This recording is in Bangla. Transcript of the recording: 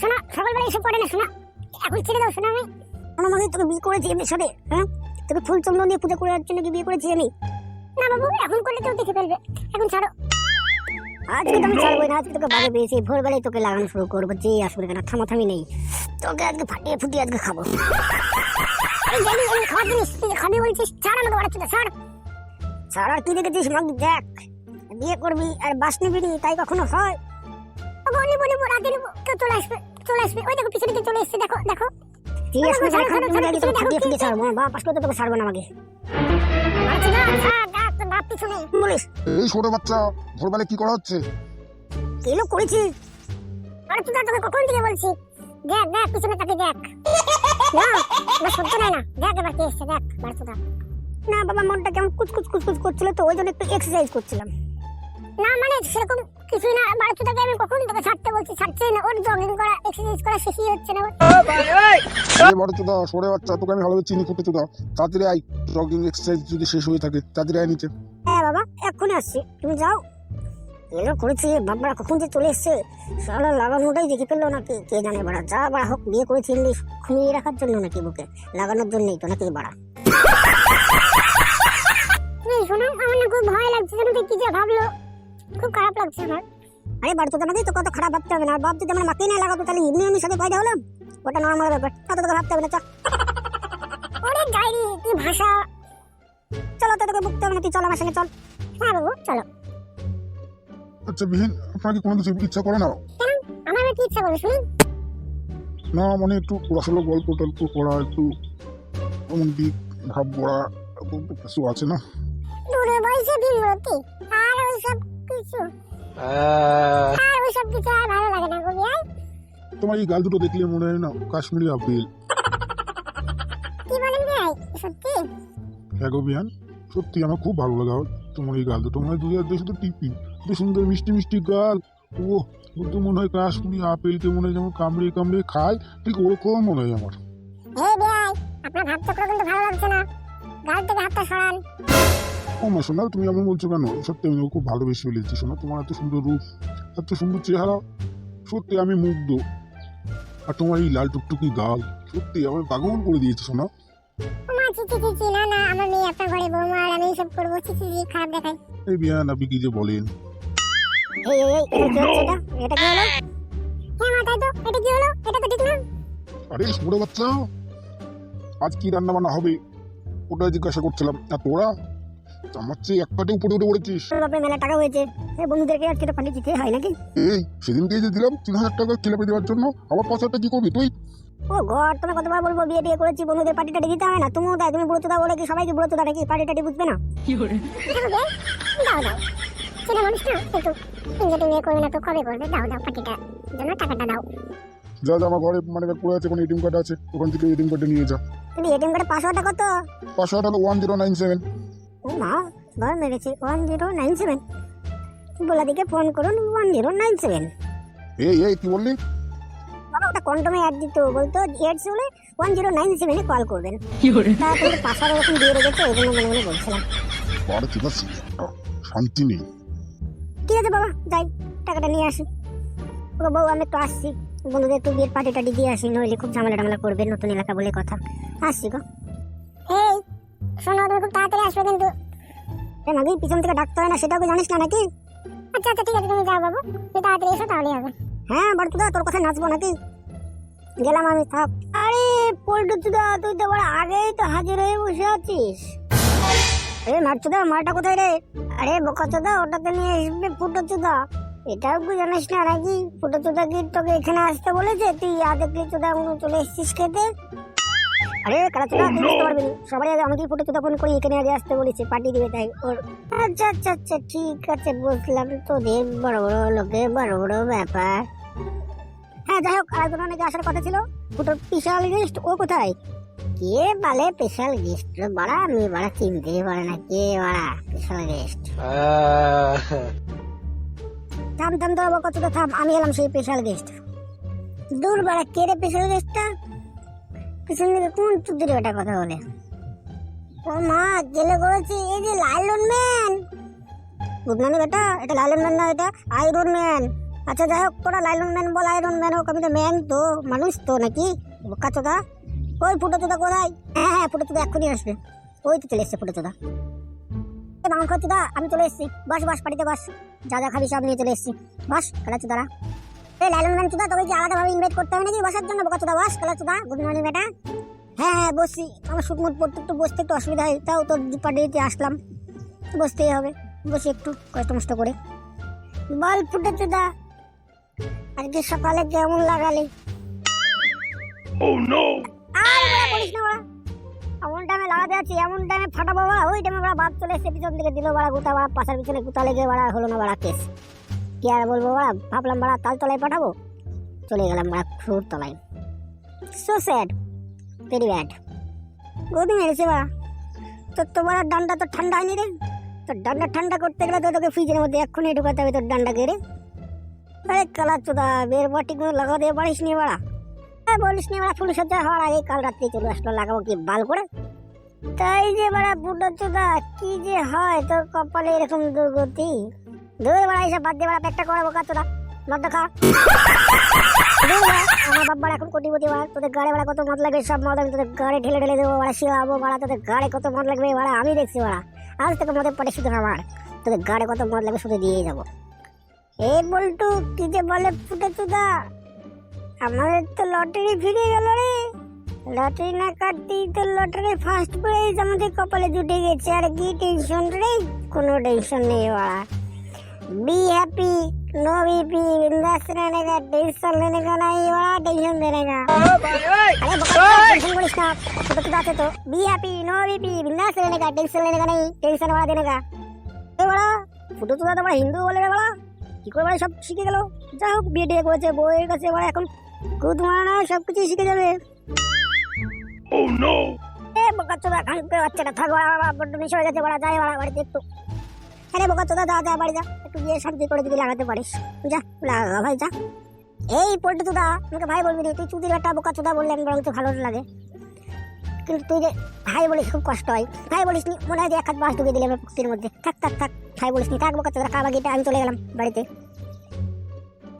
শোনা সকালবেলা এসে পড়ে না শোনা। এখন ছেড়ে দাও শোনা আমি। তোকে বিয়ে করেছি এমনি সাথে হ্যাঁ? তোকে ফুল চন্দন দিয়ে পূজা করার জন্য কি বিয়ে করেছি আমি না বাবু এখন করলে কেউ দেখে ফেলবে। এখন ছাড়ো। আজকে তো আমি ছাড়বো না আজকে তোকে বাগে পেয়েছি। ভোরবেলায় তোকে লাগানো শুরু করব যে আসবে কেন থামাথামি নেই। তোকে আজকে ফাটিয়ে ফুটিয়ে আজকে খাব। খাওয়ার জিনিস খাবি বলছিস ছাড় আমাকে বাড়াচ্ছি ছাড়। ছাড় আর তুই দেখেছিস? মাকে দেখ। বিয়ে করবি আর বাস নিবি তাই কখনো হয়? বাবু নিবো নিবো রাতে নিবো। কেউ চলে আসবে চলে আসবে। ওই দেখো পিছনে চলে এসছে দেখো দেখো। ঠিক আছে ছাড়ো, খান তুমি ছাড়ো, তোকে ফাটিয়ে ফুটিয়ে ছাড়বো। মা পাস করতে তোকে ছাড়বো না আমাকে। বাড়াচ্ছি না ছাড় বাপ পিছনে। বলিস। এই ছোট বাচ্চা ভোরবেলা কি করা হচ্ছে? কেলো করেছি? আরে তুই তোকে কখন থেকে বলছি? দেখ দেখ পিছনে তাকে দেখ। না না সহ্য নাই না। দেখ এবার কে এসছে দেখ বাড়তুদা না বাবা মনটা কেমন কুচকুচ কুচকুচ করছিল তো ওই জন্য একটু এক্সারসাইজ করছিলাম। না মানে সেরকম কিছুই না। বাড়তুদাকে আমি কখন তোকে ছাড়তে বলছি ছাড়ছে না। ওর জগিং করা এক্সারসাইজ করা শেষই হচ্ছে না ওর। এই বড় চোদা সরে বাচ্চা তোকে আমি ভালোভাবে চিনি ফুটে চোদা তাড়াতাড়ি আই জগিং এক্সারসাইজ যদি শেষ হয়ে থাকে তাড়াতাড়ি আয় নিচে। হ্যাঁ বাবা এক্ষুনি আসছি। তুমি যাও। এলো করেছি বাবা কখন যে চলে এসছে। সালা লাগানোটাই দেখে ফেলল নাকি কে জানে বাড়া যা বাড়া হোক বিয়ে করেছি এমনি খুমিয়ে রাখার জন্য নাকি বুকে। লাগানোর জন্যই তো নাকি বাড়া। শোনো আমার না খুব ভয় লাগছে। যেন কি যে ভাবলো? খুব খারাপ লাগছে আমার। আরে বাড়ি তো আমাকেই তো কত খারাপ ভাবতে হবে না। বাপ যদি আমার মাকেই না লাগাতো তাহলে এমনি আমি সাথে পয়দা হলাম ওটা নর্মাল ব্যাপার কত তোকে ভাবতে হবে না চল ওরে ডাইরি কি ভাষা। চলো তো তোকে বুকতে হবে না তুই চল আমার সঙ্গে চল। হ্যাঁ বাবু চলো। আচ্ছা বিহীন আপনার কি কোনো কিছু ইচ্ছা করে না? কেন? আমার কি ইচ্ছা করবে শুনি। না মানে একটু পড়াশোনা গল্প টল্প করা একটু রোমান্টিক ভাব পড়া এরকম কিছু আছে না? দূরে বয়সে বিমরতি আর ওইসব কিছু আর ওইসব কিছু আর ভালো লাগে না কবি আয় তোমার এই গাল দুটো দেখলে মনে হয় না কাশ্মীরি আপেল। কি বলেন ভাই সত্যি? হ্যাঁ গো সত্যি আমার খুব ভালো লাগা। তোমার এই গাল দুটো মনে হয় দুই হাত দিয়ে শুধু টিপি এত সুন্দর মিষ্টি মিষ্টি গাল। ও ও তো মনে হয় কাশ্মীরি আপেলকে মনে হয় যেমন কামড়ে কামড়ে খায় ঠিক ওরকম মনে হয় আমার। হে ভাই আপনার ভাব চক্র কিন্তু ভালো লাগছে না। গাল থেকে হাতটা সরান। ও মা শোনা তুমি এমন বলছো কেন? সত্যি আমি খুব ভালোবেসে ফেলেছি শোনা তোমার এত সুন্দর রূপ এত সুন্দর চেহারা সত্যি আমি মুগ্ধ। আর তোমার এই লাল টুকটুকি গাল সত্যি আমার পাগল করে দিয়েছে শোনা না না আমার মেয়ে আপনার ঘরে বৌমা আর আমি এইসব করব। চিচি চিচি খারাপ দেখায়। এই বিয়ান আপনি কি যে বলেন? এই এই এটা কি হলো? হ্যাঁ মা তাই তো এটা কি হলো? এটা তো ঠিক না। আরে ছোট বাচ্চা আজ কি রান্না বান্না হবে? ওটা জিজ্ঞাসা করছিলাম। আর তোরা? আমার চেয়ে এক পাটে উপরে উঠে পড়েছিস তোর বাপরে মেলা টাকা হয়েছে। এই বন্ধুদেরকে আজকে তো পাঠিয়ে দিতে হয় নাকি? এই সেদিনকে যে দিলাম তিন হাজার টাকা খেলাপে দেওয়ার জন্য। আবার পাঁচ হাজার টাকা কি করবি তুই? ও ঘর তোমার কতবার বলব বিয়ে টিয়ে করেছি বন্ধুদের পার্টি টাটি দিতে হয় না? তুমিও তাই তুমি বুড়ো চোদা বলে কি সবাইকে বুড়ো চোদা নাকি পার্টি টাটি বুঝবে না? দেখো গে, দাও দাও। চেনা মানুষ না একটু ইঞ্জে টিঞ্জে করবে না তো কবে করবে? দাও দাও পাটিটা জন্য টাকাটা দাও। যা যা আমার ঘরে মানে পড়ে আছে কোনো এটিএম কার্ড আছে ওখান থেকে এটিএম কার্ডে নিয়ে যা। তুমি এটিএম কার্ডে পাসওয়ার্ডটা কত? পাঁচশো টাকা ওয়ান জিরো নাইন সেভেন ও মা ঘর মেরেছে ওয়ান জিরো নাইন সেভেন বলা দিকে ফোন করুন ওয়ান জিরো নাইন সেভেন এই এই কি বললি? বাবা ওটা কন্টমে অ্যাড দিত বলতো এডস হলে ওয়ান জিরো নাইন সেভেনে কল করবেন। তা তুমি পাসওয়ার্ড ওরকম দিয়ে রেখেছো এই জন্য মনে মনে বলছিলাম। বারো ঠিক আছে শান্তি নেই। ঠিক আছে বাবা যাই টাকাটা নিয়ে আসি। ওকে বউ আমি একটু আসছি। বন্ধুদের একটু বিয়ের পার্টি টাটি দিয়ে আসি নইলে খুব ঝামেলা টামেলা করবে নতুন এলাকা বলে কথা। আসছি গো। শোনো তুমি খুব তাড়াতাড়ি আসবে কিন্তু। এ নাকি পিছন থেকে ডাকতে হয় না সেটাও কি জানিস না নাকি? আচ্ছা আচ্ছা ঠিক আছে তুমি যাও বাবু। তুমি তাড়াতাড়ি এসো তাহলেই হবে। হ্যাঁ বড়তুদা তোর কথা নাচবো নাকি? গেলাম আমি থাক। আরে পল্টুদা তুই তো বড় আগেই তো হাজির হয়ে বসে আছিস। এ মারচুদা মারটা কোথায় রে? আরে বোকাচোদা ওটাতে নিয়ে আসবে ফুটোচুদা এটাও কি জানিস না নাকি? ফুটোচুদা কি তোকে এখানে আসতে বলেছে? তুই আগে তুই চোদা চলে এসেছিস খেতে? আরে কারাচুদা তুই বুঝতে পারবি না। সবাই আগে আমাকে ফুটোচুদা ফোন করে এখানে আগে আসতে বলেছে পার্টি দিবে তাই। ওর আচ্ছা আচ্ছা আচ্ছা ঠিক আছে বুঝলাম তোদের বড় বড় লোকে বড় বড় ব্যাপার। হ্যাঁ যাই হোক আরেকজন অনেকে আসার কথা ছিল। ফুটোর স্পেশাল গেস্ট ও কোথায়? কে বলে স্পেশাল গেস্ট বাড়া? আমি বাড়া চিনতে পারে না কে বাড়া স্পেশাল গেস্ট থাম থাম তো বাবা কতটা থাম আমি এলাম সেই স্পেশাল গেস্ট দূর বাড়া কে রে স্পেশাল গেস্টটা পিছন দিকে কোন চুদির ওটা কথা বলে? ও মা, গেলে করেছি এই যে লাইলন ম্যান। গুড মর্নিং বেটা, এটা লাইলন ম্যান না, এটা আইরন ম্যান। আচ্ছা যাই হোক তোরা লাইলন ম্যান বল, আয়রন ম্যান হোক, আমি তো ম্যান তো, মানুষ তো নাকি? বোকা চোদা। ওই ফুটো চোদা কোথায়? হ্যাঁ হ্যাঁ ফুটো চোদা এক্ষুনি আসবে। ওই তো চলে এসছে ফুটো চোদা। বাংলা চোদা, আমি চলে এসেছি। বাস বাস পাড়িতে বাস। যা যা খাবি, সব নিয়ে চলে এসেছি। বাস, খেলা চোদারা এই লাইলন ম্যান চোদা তোকে কি আলাদাভাবে ইনভাইট করতে হবে নাকি? বসার জন্য বোকা চোদা বাস খেলা চোদা গুড মর্নিং বেটা। হ্যাঁ হ্যাঁ বসছি। আমার শুকমুট পড়তে একটু বসতে একটু অসুবিধা হয় তাও তোর পার্টিতে আসলাম। বসতেই হবে। বসে একটু কষ্ট মষ্ট করে। বল ফুটে চোদা। আজকে সকালে কেমন লাগালি? আর বড়া বলিস না বড়া এমন টাইমে লাগাতে আছি এমন টাইমে ফাটাবো বড়া ওই টাইমে বড়া বাদ চলে এসে পিছন দিকে দিল বড়া গোটা বড়া পাশের পিছনে গুতা লেগে বড়া হলো না বড়া কেস। কি আর বলব বড়া? ভাবলাম বড়া, তাল তলায় পাঠাবো। চলে গেলাম বাড়া খুর তলায়। সো স্যাড ভেরি ব্যাড গদি মেরেছে বড়া। তোর তো বড়া ডান্ডা তো ঠান্ডা হয়নি রে। তোর ডান্ডা ঠান্ডা করতে গেলে তো তোকে ফ্রিজের মধ্যে এক্ষুনি ঢুকাতে হবে তোর ডান্ডাকে রে। আরে কালা চোদা, বের বাটি কোনো লাগা দিয়ে পারিস নি বাড়া। হ্যাঁ বলিস নি বাড়া, ফুল সজ্জা হওয়ার আগে কাল রাত্রে চলে আসলো, লাগাবো কি বাল করে? তাই যে বাড়া বুটো চোদা, কি যে হয় তোর কপালে এরকম দুর্গতি। দূর বাড়া এসব বাদ দিয়ে বাড়া পেটটা করে বোকা চোদা মদ খা। আমার বাপ বাড়া এখন কোটিপতি বাড়া তোদের গাড়ি বাড়া কত মদ লাগবে সব মদ আমি তোদের গাড়ি ঢেলে ঢেলে দেবো বাড়া শিওয়াবো বাড়া তোদের গাড়ি কত মদ লাগবে বাড়া আমি দেখছি বাড়া আজ থেকে মদের পটে শুধু আমার তোদের গাড়ি কত মদ লাগবে শুধু দিয়ে যাব। এই বল্টু, কি যে বলে ফুটে চুদা আমাদের তো লটারি ফিরে গেল রে। লটারি না কাটতেই তো লটারি ফার্স্ট প্রাইজ আমাদের কপালে জুটে গেছে। আর কি টেনশন রে? কোনো টেনশন নেই বাড়া बी हैप्पी नो बीपी बिंदास रहने का टेंशन लेने का नहीं बड़ा टेंशन देने का अरे टेंशन करिस ना तो तो जाते तो बी हैप्पी नो बीपी बिंदास रहने का टेंशन लेने का नहीं टेंशन वाला देने का এ বড়া ফুটো তো দাদা হিন্দু বলে রে বড়া কি করে বড়া সব শিখে গেল যা হোক বিয়ে টিয়ে করেছে বউয়ের কাছে বড়া এখন কুদ মারানো সব কিছু শিখে যাবে এ বোকা চোদা খান করে বাচ্চাটা থাক বড়া বড়া বড্ড মিশ হয়ে গেছে বড়া যাই বড়া বাড়িতে একটু আরে বোকা তো দাদা যা, বাড়ি যা। একটু গিয়ে শান্তি করে দিবি, লাগাতে পারিস। যা লাগা ভাই, যা। এই পল্টু দাদা আমাকে ভাই বলবি রে, তুই চুদির একটা বোকা চোদা বললে আমি, বরং তো ভালো লাগে। কিন্তু তুই যে ভাই বলিস, খুব কষ্ট হয়। ভাই বলিস নি, মনে হয় যে এক হাত বাস ঢুকে দিলে আমার পুক্তির মধ্যে। থাক থাক থাক, ভাই বলিস নি, থাক বোকা চোদা কাবা গিয়ে আমি চলে গেলাম বাড়িতে।